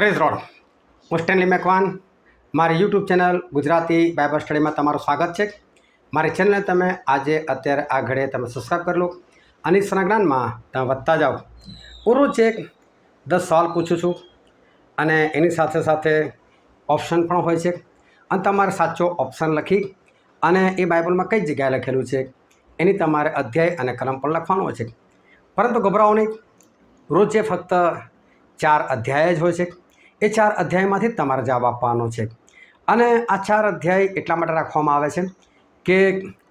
Praise Lord. હું Stanley Macwan. મારી YouTube channel Gujarati Bible સ્ટડીમાં તમારું સ્વાગત છે. મારી ચેનલને તમે આજે અત્યારે આ ઘડીએ તમે સબસ્ક્રાઈબ કરી લો. અને સંજ્ઞાનમાં તમે વધતા જાઓ. હું રોજ એક દસ સવાલ પૂછું છું. અને એની સાથે સાથે ઓપ્શન પણ હોય છે. અને તમારે સાચો ઓપ્શન લખી અને એ બાઇબલમાં કઈ જગ્યાએ લખેલું છે એની તમારે અધ્યાય અને કલમ પણ લખવાનું હોય છે. પરંતુ ગભરાવો નહીં. રોજ જે ફક્ત ચાર અધ્યાય જ હોય છે. એ ચાર અધ્યાયમાંથી તમારે જવાબ આપવાનો છે. અને આ ચાર અધ્યાય એટલા માટે રાખવામાં આવે છે કે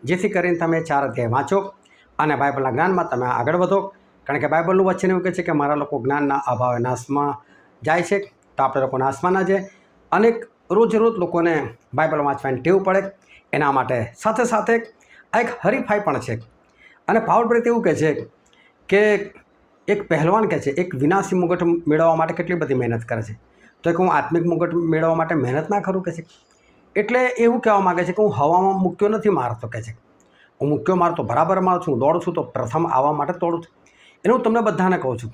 જેથી કરીને તમે ચાર અધ્યાય વાંચો અને બાઇબલના જ્ઞાનમાં તમે આગળ વધો. કારણ કે બાઇબલનું વચન એવું કહે છે કે મારા લોકો જ્ઞાનના અભાવે નાશમાં જાય છે, તો આપણે લોકો નાશમાં ના જાય. અનેક રોજ રોજ લોકોને બાઇબલ વાંચવાની ટેવ પડે. એના માટે સાથે સાથે આ એક હરીફાઈ પણ છે. અને બ્રેથ એવું કહે છે કે એક પહેલવાન કહે છે, એક વિનાશી મુગટ મેળવવા માટે કેટલી બધી મહેનત કરે છે. તો કે હું આત્મિક મુકટ મેળવવા માટે મહેનત ના કરું કે છે? એટલે એવું કહેવા માગે છે કે હું હવામાં મૂક્યો નથી મારતો કે છે. હું મૂક્યો મારતો બરાબર મારું છું, દોડું છું તો પ્રથમ આવવા માટે દોડું છું. એનું હું તમને બધાને કહું છું.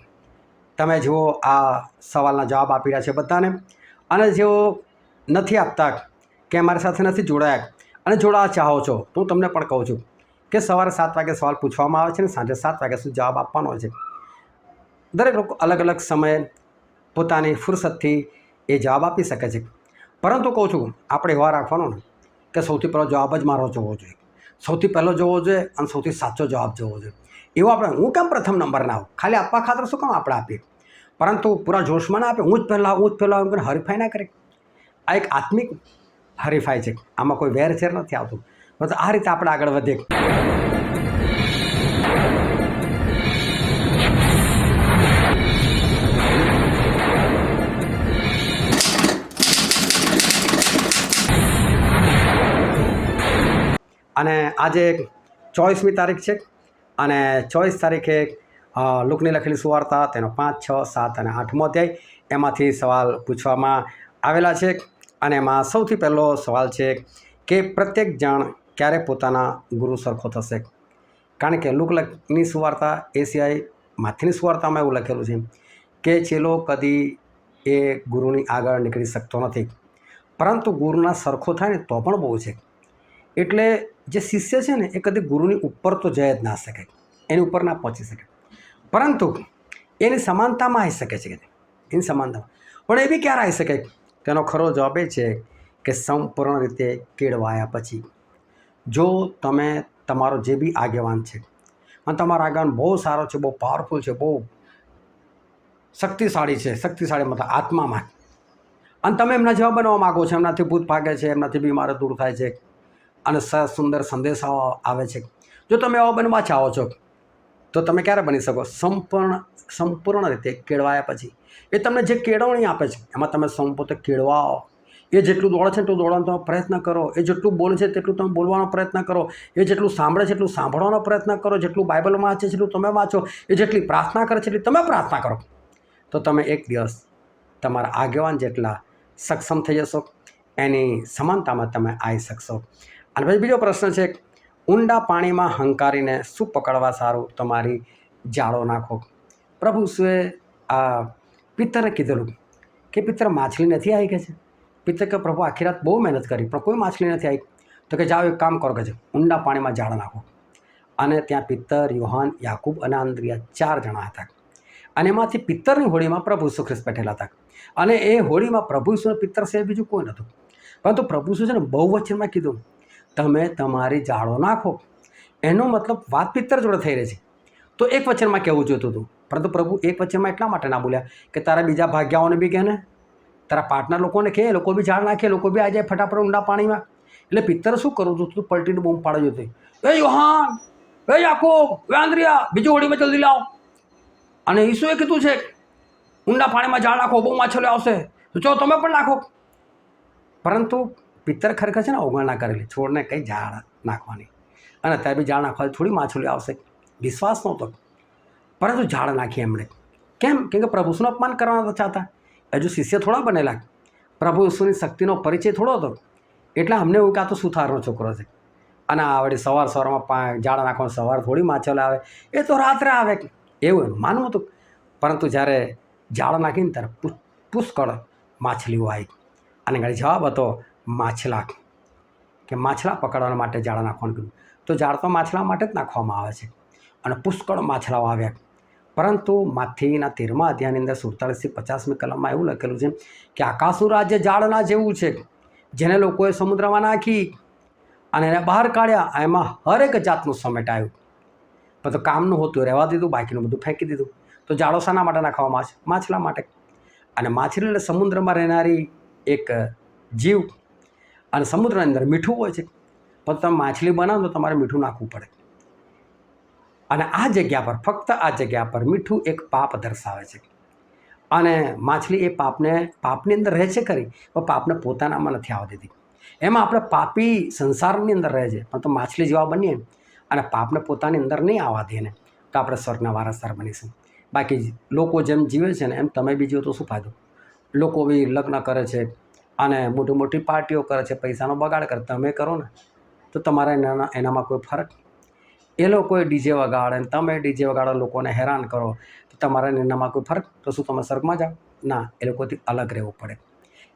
તમે જેઓ આ સવાલના જવાબ આપી રહ્યા છે બધાને અને જેઓ નથી આપતા કે અમારી સાથે નથી જોડાયા અને જોડાવા ચાહો છો, તો હું તમને પણ કહું છું કે સવારે સાત વાગે સવાલ પૂછવામાં આવે છે ને સાંજે સાત વાગ્યા સુધી જવાબ આપવાનો છે. દરેક લોકો અલગ અલગ સમયે પોતાની ફુરસતથી એ જવાબ આપી શકે છે. પરંતુ કહું છું, આપણે એવા રાખવાનો ને કે સૌથી પહેલો જવાબ જ મારો જોવો જોઈએ. સૌથી પહેલો જોવો જોઈએ અને સૌથી સાચો જવાબ જોવો જોઈએ. એવો આપણે, હું કેમ પ્રથમ નંબર ના આવું? ખાલી આપવા ખાતર શું કામ આપણે આપીએ? પરંતુ પૂરા જોશમાં ના આપે, હું જ પહેલાં હું જ પહેલાં એમ કરીને હરીફાઈ ના કરે. આ એક આત્મિક હરીફાઈ છે. આમાં કોઈ વેરઝેર નથી આવતું. પરંતુ આ રીતે આપણે આગળ વધીએ. અને આજે ચોવીસમી તારીખ છે અને ચોવીસ તારીખે લુકની લખેલી સુવાર્તા તેનો પાંચ, છ, સાત અને આઠમો અધ્યાય એમાંથી સવાલ પૂછવામાં આવેલા છે અને એમાં સૌથી પહેલો સવાલ છે કે પ્રત્યેક જણ ક્યારે પોતાના ગુરુ સરખો થશે? કારણ કે લુકની સુવાર્તા એ સિવાય માથીની સુવાર્તામાં એવું લખેલું છે કે ચેલો કદી એ ગુરુની આગળ નીકળી શકતો નથી. પરંતુ ગુરુના સરખો થાય ને તો પણ બહુ છે. એટલે જે શિષ્ય છે ને, એ કદી ગુરુની ઉપર તો જઈ જ ના શકે. એની ઉપર ના પહોંચી શકે. પરંતુ એની સમાનતામાં આવી શકે છે કે એની સમાનતામાં. પણ એ બી ક્યારે આવી શકે? તેનો ખરો જવાબ એ છે કે સંપૂર્ણ રીતે કેળવાયા પછી. જો તમે તમારો જે બી આગેવાન છે, અને તમારો આગેવાન બહુ સારો છે, બહુ પાવરફુલ છે, બહુ શક્તિશાળી છે, શક્તિશાળી મતલબ આત્મામાં. અને તમે એમના જેવા બનવા માગો છો, એમનાથી ભૂત ભાગે છે, એમનાથી બીમારો દૂર થાય છે. અને સુંદર સંદેશાઓ આવે છે. જો તમે આવો બનવા ચાહો છો, તો તમે ક્યારે બની શકો? સંપૂર્ણ સંપૂર્ણ રીતે કેળવાયા પછી. એ તમને જે કેળવણી આપે છે, એમાં તમે સંપૂર્ણ કેળવાઓ. એ જેટલું દોડે છે એટલું દોડવાનો તમે પ્રયત્ન કરો. એ જેટલું બોલે છે તેટલું તમે બોલવાનો પ્રયત્ન કરો. એ જેટલું સાંભળે છે એટલું સાંભળવાનો પ્રયત્ન કરો. જેટલું બાઇબલ વાંચે છે એટલું તમે વાંચો. એ જેટલી પ્રાર્થના કરે છે એટલી તમે પ્રાર્થના કરો. તો તમે એક દિવસ તમારા આગેવાન જેટલા સક્ષમ થઈ જશો, એની સમાનતામાં તમે આવી શકશો. અને પછી બીજો પ્રશ્ન છે, ઊંડા પાણીમાં હંકારીને શું પકડવા સારું? તમારી જાળો નાખો. પ્રભુ શુએ આ પિત્તરે કીધેલું કે પિત્તર માછલી નથી આવી કે છે? પિત્તર કે પ્રભુ આખી રાત બહુ મહેનત કરી, પણ કોઈ માછલી નથી આવી. તો કે જાઓ એક કામ કરો કે છે, ઊંડા પાણીમાં જાળ નાખો. અને ત્યાં પિત્તર યુહાન, યાકૂબ અને આંદ્રિયા ચાર જણા હતા. અને એમાંથી પિત્તરની હોળીમાં પ્રભુ સુખ્રિસ્ત બેઠેલા હતા. અને એ હોળીમાં પ્રભુ ઈસુ પિત્તર સિવાય બીજું કોઈ નહોતું. પરંતુ પ્રભુ ઈસુ છે ને બહુ વચનમાં કીધું તમે તમારી જાળો નાખો. એનો મતલબ વાત પિત્તર જોડે થઈ રહી છે. તો એક વચનમાં કહેવું જોઈતું હતું. પરંતુ પ્રભુ એક વચનમાં એટલા માટે ના બોલ્યા કે તારા બીજા ભાગ્યાઓને બી કહે ને તારા પાર્ટનર લોકોને કહે, લોકો બી ઝાડ નાખે, લોકો બી આ જાય ફટાફટ ઊંડા પાણીમાં. એટલે પિત્તર શું કરું તું પલટીને બૂમ પાડ્યો હતી એ યોહાન! એ આખો એ આંદ્રિયા! બીજું હોડીમાં જલ્દી લાવો. અને ઈસુએ કીધું છે, ઊંડા પાણીમાં ઝાડ નાખો, બહુ માછલીઓ આવશે. તો ચાલો તમે પણ નાખો. પરંતુ પિત્તર ખરેખર છે ને અવગણના કરેલી. છોડને કંઈ ઝાડ નાખવાની. અને અત્યારે બી ઝાડ નાખવાથી થોડી માછલી આવશે. વિશ્વાસ નહોતો. પરંતુ ઝાડ નાખી એમણે. કેમ? કેમ કે પ્રભુ શું અપમાન કરવાના તો ચાહતા. હજુ શિષ્ય થોડા બનેલા. પ્રભુ ઈસુની શક્તિનો પરિચય થોડો હતો. એટલે અમને એવું કે તો સુથારનો છોકરો છે. અને આ વળી સવાર સવારમાં પા ઝાડ નાખવાનું સવાર થોડી માછલો આવે. એ તો રાત્રે આવે. એવું એનું માનવું હતું. પરંતુ જ્યારે ઝાડ નાખીને ત્યારે પુષ્કળ માછલીઓ આવી. અને ઘણી જવાબ હતો માછલા કે માછલા પકડવા માટે જાળ નાખવાનું કીધું. તો જાળ તો માછલા માટે જ નાખવામાં આવે છે. અને પુષ્કળ માછલાઓ આવ્યા પરંતુ માથીના તેરમા અધ્યાયની અંદર સુડતાલીસથી પચાસમી કલમમાં એવું લખેલું છે કે આકાશનું રાજ્ય જાળના જેવું છે, જેને લોકોએ સમુદ્રમાં નાખી અને એને બહાર કાઢ્યા એમાં હરેક જાતનું સમેટાયું પણ તો કામનું હોતું, રહેવા દીધું, બાકીનું બધું ફેંકી દીધું. તો જાળો શાના માટે નાખવામાં આવે છે? માછલા માટે. અને માછલી એટલે સમુદ્રમાં રહેનારી એક જીવ અને સમુદ્રની અંદર મીઠું હોય છે. પણ તમે માછલી બનાવો તો તમારે મીઠું નાખવું પડે. અને આ જગ્યા પર, ફક્ત આ જગ્યા પર મીઠું એક પાપ દર્શાવે છે. અને માછલી એ પાપને, પાપની અંદર રહે છે ખરી, પણ પાપને પોતાનામાં નથી આવવા દીધી એમાં આપણે પાપી સંસારની અંદર રહે છે, પણ તો માછલી જેવા બનીએ અને પાપને પોતાની અંદર નહીં આવવા દે ને, તો આપણે સ્વર્ગના વારસદાર બનીશું. બાકી લોકો જેમ જીવે છે ને, એમ તમે બી જીવો તો શું ફાયદો? લોકો બી લગ્ન કરે છે અને મોટી મોટી પાર્ટીઓ કરે છે, પૈસાનો બગાડ કરે, તમે કરો ને, તો તમારે એના એનામાં કોઈ ફરક એ લોકોએ ડીજે વગાડે ને તમે ડીજે વગાડો, લોકોને હેરાન કરો, તો તમારે એનામાં કોઈ ફરક તો શું તમે સર્ગમાં જાઓ? ના, એ લોકોથી અલગ રહેવું પડે.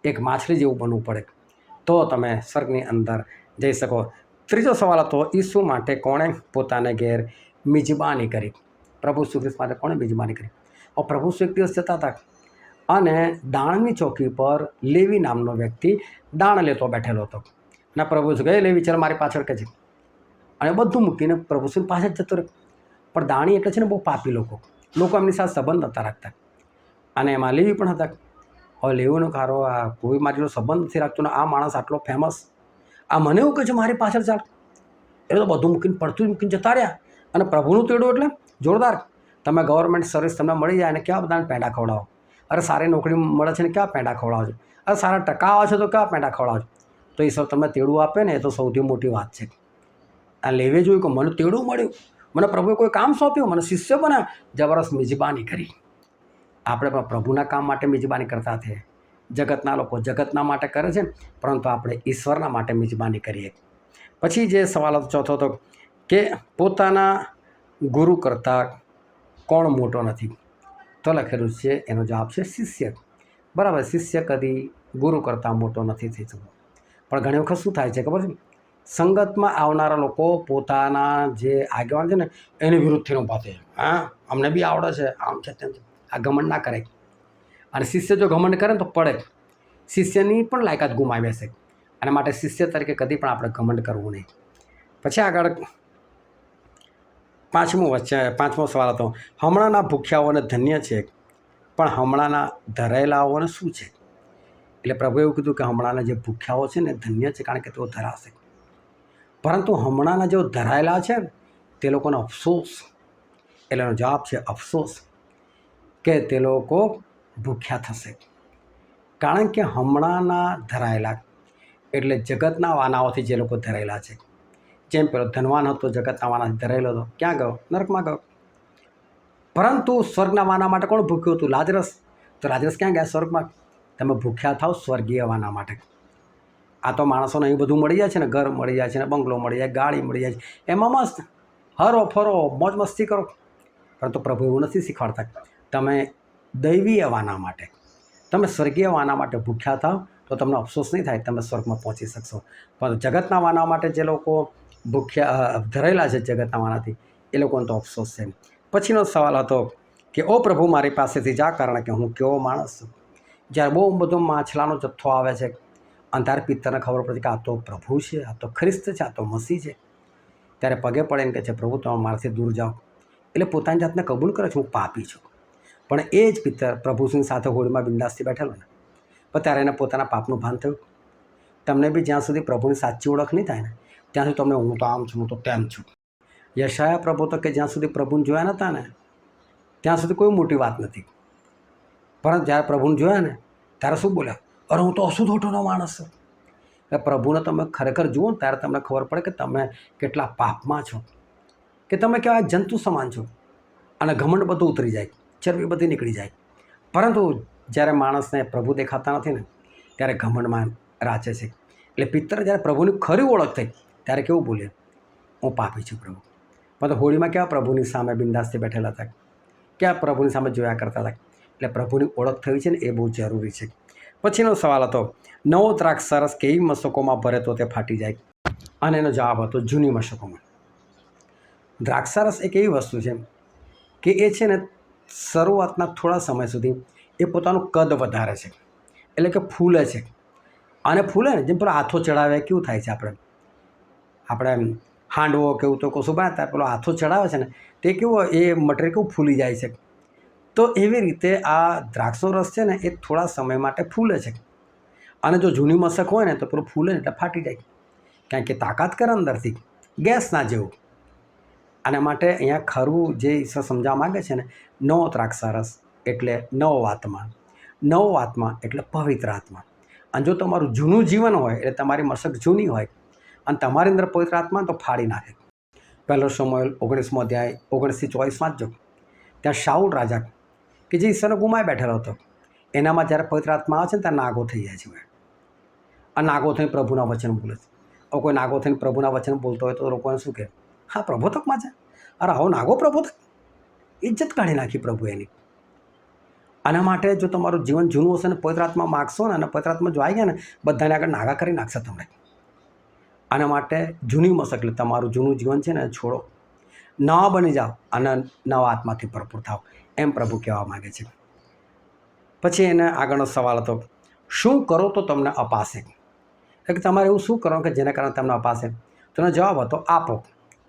એક માછલી જેવું બનવું પડે. તો તમે સ્વર્ગની અંદર જઈ શકો. ત્રીજો સવાલ હતો, ઈસુ માટે કોણે પોતાને ઘેર મિજબાની કરી? પ્રભુ શ્રી માટે કોણે મિજબાની કરી? પ્રભુ શ્રી દિવસ જતા હતા. અને દાણની ચોકી પર લેવી નામનો વ્યક્તિ દાણ લેતો બેઠેલો હતો. અને પ્રભુ શું કહે લેવી ચાલ મારી પાછળ કે છે? અને બધું મૂકીને પ્રભુ શ્રી પાસે જ જતો રહ્યો. પણ દાણી એટલે છે ને બહુ પાપી લોકો. લોકો એમની સાથે સંબંધ હતા રાખતા. અને એમાં લેવી પણ હતા. હવે લેવીનો કારો આ કોઈ મારી સંબંધ નથી રાખતો ને આ માણસ આટલો ફેમસ આ મને એવું કહે છે, મારી પાછળ ચાલ. એટલે તો બધું મૂકીને, પડતું મૂકીને જતા રહ્યા. અને પ્રભુનું તેડું એટલે જોરદાર. તમે ગવર્મેન્ટ સર્વિસ તમને મળી જાય અને કેવા બધાને પેંડા ખવડાવો? અરે સારી નોકરી મળે છે ને ક્યાં પેંડા ખવડાવો છો? અરે સારા ટકા આવે છે તો ક્યાં પેંડા ખવડાવો છો? તો એ સૌ તમે તેડું આપે ને એ તો સૌથી મોટી વાત છે. આ લેવે જોયું કે મને તેડું મળ્યું? મને પ્રભુએ કોઈ કામ સોંપ્યું? મને શિષ્ય બના જબરદસ્ત મિજબાની કરી. આપણે પણ પ્રભુના કામ માટે મિજબાની કરતા થઈએ જગતના લોકો જગતના માટે કરે છે પરંતુ આપણે ઈશ્વરના માટે મિજબાની કરીએ. પછી જે સવાલ ચોથો હતો કે પોતાના ગુરુ કરતાં કોણ મોટો નથી? તો લખેલું છે, એનો જવાબ છે શિષ્ય. બરાબર, શિષ્ય કદી ગુરુ કરતાં મોટો નથી થઈ શકતો. પણ ઘણી વખત શું થાય છે ખબર છે? સંગતમાં આવનારા લોકો પોતાના જે આગેવાન છે ને, એની વિરુદ્ધથી ઊભા થાય. હા, અમને બી આવડે છે, આમ છે તેમ છે. આ ઘમંડ ના કરે. અને શિષ્ય જો ઘમંડ કરે ને તો પડે શિષ્યની પણ લાયકાત ગુમાવી બેસે અને માટે શિષ્ય તરીકે કદી પણ આપણે ઘમંડ કરવું નહીં. પછી આગળ પાંચમું વચ્ચે, પાંચમો સવાલ હતો, હમણાંના ભૂખ્યાઓને ધન્ય છે, પણ હમણાંના ધરાયેલાઓને શું છે? એટલે પ્રભુએ એવું કીધું કે હમણાંના જે ભૂખ્યાઓ છે ને, ધન્ય છે, કારણ કે તેઓ ધરાશે. પરંતુ હમણાંના જેઓ ધરાયેલા છે ને તે લોકોનો અફસોસ એટલેનો જવાબ છે અફસોસ, કે તે લોકો ભૂખ્યા થશે. કારણ કે હમણાંના ધરાયેલા, એટલે જગતના વાનાઓથી જે લોકો ધરાયેલા છે જેમ પેલો ધનવાન હતો જગતના વાનાથી ધરાયેલો હતો. ક્યાં ગયો? નરકમાં ગયો. પરંતુ સ્વર્ગના વાના માટે કોણ ભૂખ્યું હતું? લાજરસ. તો લાજરસ ક્યાં ગયા સ્વર્ગમાં? તમે ભૂખ્યા થાવ સ્વર્ગીય વાના માટે. આ તો માણસોને અહીં બધું મળી જાય છે ને, ઘર મળી જાય છે ને, બંગલો મળી જાય, ગાડી મળી જાય છે. એમાં મસ્ત હરો ફરો, મોજ મસ્તી કરો. પરંતુ પ્રભુ એવું નથી શીખવાડતા તમે દૈવીય વાના માટે. તમે સ્વર્ગીય વાના માટે ભૂખ્યા થાવ તો તમને અફસોસ નહીં થાય તમે સ્વર્ગમાં પહોંચી શકશો. પણ જગતના વાના માટે જે લોકો ભૂખ્યા ધરેલા છે જગત અમારાથી એ લોકોને તો અફસોસ છે. પછીનો સવાલ હતો કે, ઓ પ્રભુ, મારી પાસેથી જા, કારણ કે હું કેવો માણસ છું? જ્યારે બહુ બધો માછલાનો જથ્થો આવે છે, અંધાર પિત્તરને ખબર પડે કે આ તો પ્રભુ છે, આ તો ખ્રિસ્ત છે, આ તો મસીહ છે. ત્યારે પગે પડે ને કહે છે, પ્રભુ, તમે મારાથી દૂર જાઓ. એટલે પોતાની જાતને કબૂલ કરે છે, હું પાપી છું. પણ એ જ પિત્તર પ્રભુસિંહ સાથે હોળીમાં બિંદાસથી બેઠેલો ને. પણ ત્યારે એને પોતાના પાપનું ભાન થયું. તમને બી જ્યાં સુધી પ્રભુની સાચી ઓળખ નહીં થાય ને ત્યાં સુધી તમને હું તો આમ છું, હું તો તેમ છું. યશાયા પ્રભુ તો કે જ્યાં સુધી પ્રભુને જોયા નહોતા ને, ત્યાં સુધી કોઈ મોટી વાત નથી. પરંતુ જ્યારે પ્રભુને જોયા ને, ત્યારે શું બોલ્યા? અરે, હું તો અશુદ્ધોટોનો માણસ છું. એટલે પ્રભુને તમે ખરેખર જુઓ ત્યારે તમને ખબર પડે કે તમે કેટલા પાપમાં છો. કે તમે કેવા જંતુ સમાન છો. અને ઘમંડ બધું ઉતરી જાય, ચરબી બધી નીકળી જાય. પરંતુ જ્યારે માણસને પ્રભુ દેખાતા નથી ને, ત્યારે ઘમંડમાં રાચે છે. એટલે પિત્તર જ્યારે પ્રભુની ખરી ઓળખ થઈ ત્યારે કેવું બોલ્યા હું પાપી છું પ્રભુ. પણ તો હોળીમાં કેવા પ્રભુની સામે બિંદાસથી બેઠેલા હતા? ક્યાં પ્રભુની સામે જોયા કરતા હતા? એટલે પ્રભુની ઓળખ થવી છે ને એ બહુ જરૂરી છે. પછીનો સવાલ હતો, નવો દ્રાક્ષ સરસ કેવી મશકોમાં ભરે તો તે ફાટી જાય? અને એનો જવાબ હતો, જૂની મશકોમાં દ્રાક્ષારસ એક એવી વસ્તુ છે? કે એ છે ને શરૂઆતના થોડા સમય સુધી એ પોતાનું કદ વધારે છે. એટલે કે ફૂલે છે. અને ફૂલે ને જેમ પેલો હાથો ચડાવે, કેવું થાય છે આપણે? આપણે હાંડવો કેવું તો કશું બનાવતા પેલો હાથો ચડાવે છે ને, તે કેવું એ મટીરિયલ કેવું ફૂલી જાય છે. તો એવી રીતે આ દ્રાક્ષનો રસ છે ને, એ થોડા સમય માટે ફૂલે છે. અને જો જૂની મશક હોય ને, તો પેલું ફૂલે એટલે ફાટી જાય. કારણ કે તાકાત કરે અંદરથી, ગેસ ના જેવું. આના માટે અહીંયા ખરું જે ઈશ્વર સમજાવવા માગે છે ને, નવો દ્રાક્ષારસ એટલે નવો આત્મા નવો આત્મા એટલે પવિત્ર આત્મા. અને જો તમારું જૂનું જીવન હોય, એટલે તમારી મશક જૂની હોય અને તમારી અંદર પવિત્ર આત્મા તો ફાડી નાખે. પહેલો સમય ઓગણીસમો અધ્યાય, ઓગણીસથી જ જો. ત્યાં શાઉલ રાજા કે જે ઈશ્વરને ગુમાઈ બેઠેલો હતો. એનામાં જ્યારે પવિત્ર આત્મા આવે છે ને ત્યાં નાગો થઈ જાય છે આ નાગો થઈને પ્રભુના વચન બોલે છે. હવે કોઈ નાગો થઈને પ્રભુના વચન બોલતો હોય તો લોકોને શું કહે? હા, પ્રબોધકમાં છે. અરે આવો નાગો પ્રબોધક. ઇજ્જત કાઢી નાખી પ્રભુ એની. આના માટે જો તમારું જીવન જૂનું હશે ને પવિત્ર આત્મા માગશો ને અને પવિત્ર આત્મા જો આવી ગયા ને, બધાને આગળ નાગા કરી નાખશે તમને. આના માટે જૂની મશક એટલે તમારું જૂનું જીવન છે ને છોડો. નવા બની જાઓ, અને નવા આત્માથી ભરપૂર થાવ એમ પ્રભુ કહેવા માગે છે. પછી એને આગળનો સવાલ હતો, શું કરો તો તમને અપાશે? કે તમારે એવું શું કરો કે જેના કારણે તમને અપાશે? તેનો જવાબ હતો, આપો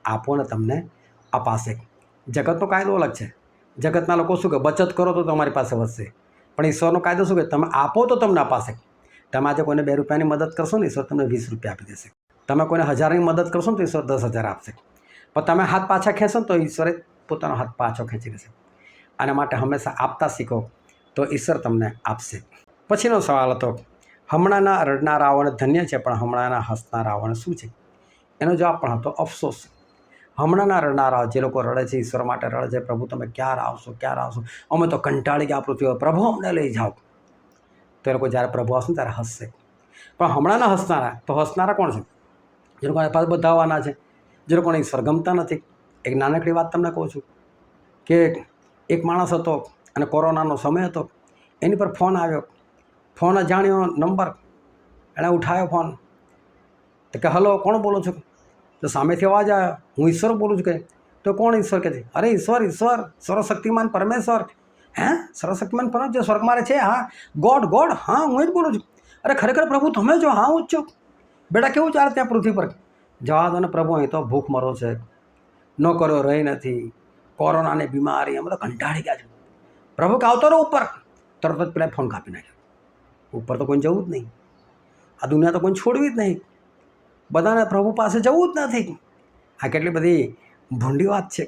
આપો ને તમને અપાશે. જગતનો કાયદો અલગ છે. જગતના લોકો શું કે, બચત કરો તો તમારી પાસે વધશે. પણ ઈશ્વરનો કાયદો શું કે, તમે આપો તો તમને અપાશે. તમે આજે કોઈને બે રૂપિયાની મદદ કરશો ને, ઈશ્વર તમને વીસ રૂપિયા આપી દેશે. તમે કોઈને હજારની મદદ કરશો ને તો ઈશ્વર દસ હજાર આપશે. પણ તમે હાથ પાછા ખેંચો ને તો ઈશ્વરે પોતાનો હાથ પાછો ખેંચી લેશે. આના માટે હંમેશા આપતા શીખો તો ઈશ્વર તમને આપશે. પછીનો સવાલ હતો, હમણાંના રડનારાઓને ધન્ય છે, પણ હમણાંના હસનારાઓને શું છે? એનો જવાબ પણ હતો, અફસોસ. હમણાંના રડનારા જે લોકો રડે છે, ઈશ્વર માટે રડે છે, પ્રભુ તમે ક્યારે આવશો ક્યારે આવશો અમે તો કંટાળી ગયા, પૃથ્વી પ્રભુ, અમને લઈ જાઓ. તો એ લોકો જ્યારે પ્રભુ આવશે ને ત્યારે હસશે. પણ હમણાંના હસનારા, તો હસનારા કોણ છે? જે લોકોને પાસ બધા આવવાના છે, જે લોકોને ઈશ્વર ગમતા નથી. એક નાનકડી વાત તમને કહું છું કે એક માણસ હતો અને કોરોનાનો સમય હતો, એની પર ફોન આવ્યો. ફોન જાણ્યો નંબર, એણે ઉઠાવ્યો ફોન. તો કે, હલો, કોણ બોલો છો? તો સામેથી અવાજ આવ્યો. હું ઈશ્વર બોલું છું. કે, તો કોણ ઈશ્વર? કે છે. અરે, ઈશ્વર ઈશ્વર, સર્વશક્તિમાન પરમેશ્વર. હે? સર્વશક્તિમાન પરમેશ્વર? સ્વર્ગમાં છે? હા? God God? હા, હું જ બોલું છું. અરે, ખરેખર પ્રભુ, તમે જો હા, હું જ છું. બેટા, કેવું ચાલે ત્યાં પૃથ્વી પર? જવા દો ને પ્રભુ, અહીં તો ભૂખ મરો છે. નોકરો રહી નથી. કોરોનાની બીમારી, અમે તો કંટાળી ગયા છે પ્રભુ આવતો રહો ઉપર. તરત જ પેલા ફોન કાપી નાખ્યો. ઉપર તો કોઈ જવું જ નહીં. આ દુનિયા તો કોઈ છોડવી જ નહીં. બધાને પ્રભુ પાસે જવું જ નથી. આ કેટલી બધી ભૂંડી વાત છે.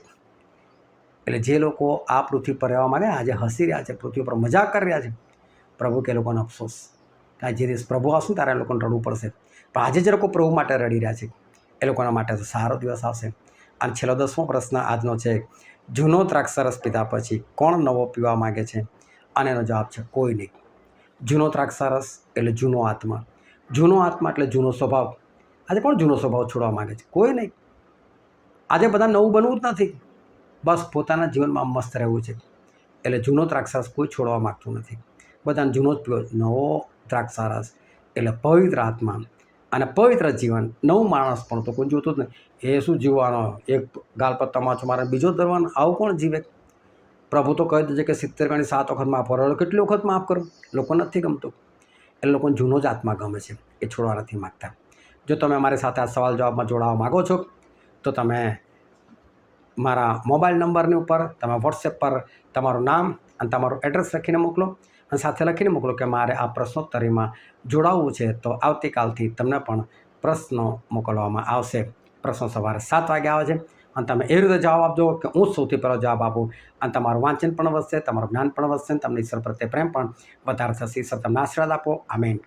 એટલે જે લોકો આ પૃથ્વી પર રહેવા માંગે, આજે હસી રહ્યા છે, પૃથ્વી પર મજાક કરી રહ્યા છે. પ્રભુ, કે લોકોને અફસોસ. જે દિવસ પ્રભુ આવશે ને ત્યારે એ લોકોને રડવું પડશે. પણ આજે જે લોકો પ્રભુ માટે રડી રહ્યા છે. એ લોકોના માટે સારો દિવસ આવશે. અને છેલ્લો દસમો પ્રશ્ન આજનો છે, જૂનો ત્રાક્ષરસ પીધા પછી કોણ નવો પીવા માગે છે? અને એનો જવાબ છે, કોઈ નહીં. જૂનો ત્રાક્ષરસ એટલે જૂનો આત્મા. જૂનો આત્મા એટલે જૂનો સ્વભાવ. આજે કોણ જૂનો સ્વભાવ છોડવા માગે છે? કોઈ નહીં. આજે બધા નવું બનવું જ નથી. બસ પોતાના જીવનમાં મસ્ત રહેવું છે. એટલે જૂનો ત્રાક્ષરસ કોઈ છોડવા માગતું નથી. બધાને જૂનો જ પીવો. નવો દ્રાક્ષારસ એટલે પવિત્ર આત્મા. અને પવિત્ર જીવન, નવું માણસ પણ તો કોઈ જોતું જ નહીં. એ શું જીવવાનો? એક ગાલ પર તમાચો મારે બીજો ધરવાનો આવું કોણ જીવે? પ્રભુ તો કહી દેજે કે સિત્તેર ગણી સાત વખત માફ કરો કેટલી વખત માફ કરું? લોકો નથી ગમતું. એટલે લોકોને જૂનો જ આત્મા ગમે છે, એ છોડવા નથી માગતા. જો તમે મારી સાથે આ સવાલ જવાબમાં જોડાવા માગો છો, તો તમે મારા મોબાઈલ નંબરની ઉપર, તમે વોટ્સએપ પર તમારું નામ અને તમારું એડ્રેસ લખીને મોકલો. સાથે લખીને મોકલો કે મારે આ પ્રશ્નોત્તરીમાં જોડાવવું છે, તો આવતીકાલથી તમને પણ પ્રશ્નો મોકલવામાં આવશે. પ્રશ્નો સવારે સાત વાગે આવે છે. અને તમે એ રીતે જવાબ આપજો કે હું સૌથી પહેલો જવાબ આપું. અને તમારું વાંચન પણ વધશે, તમારું જ્ઞાન પણ વધશે, અને તમને ઈશ્વર પ્રત્યે પ્રેમ પણ વધારે થશે. ઈશ્વર તમને આશીર્વાદ આપો. આમેન.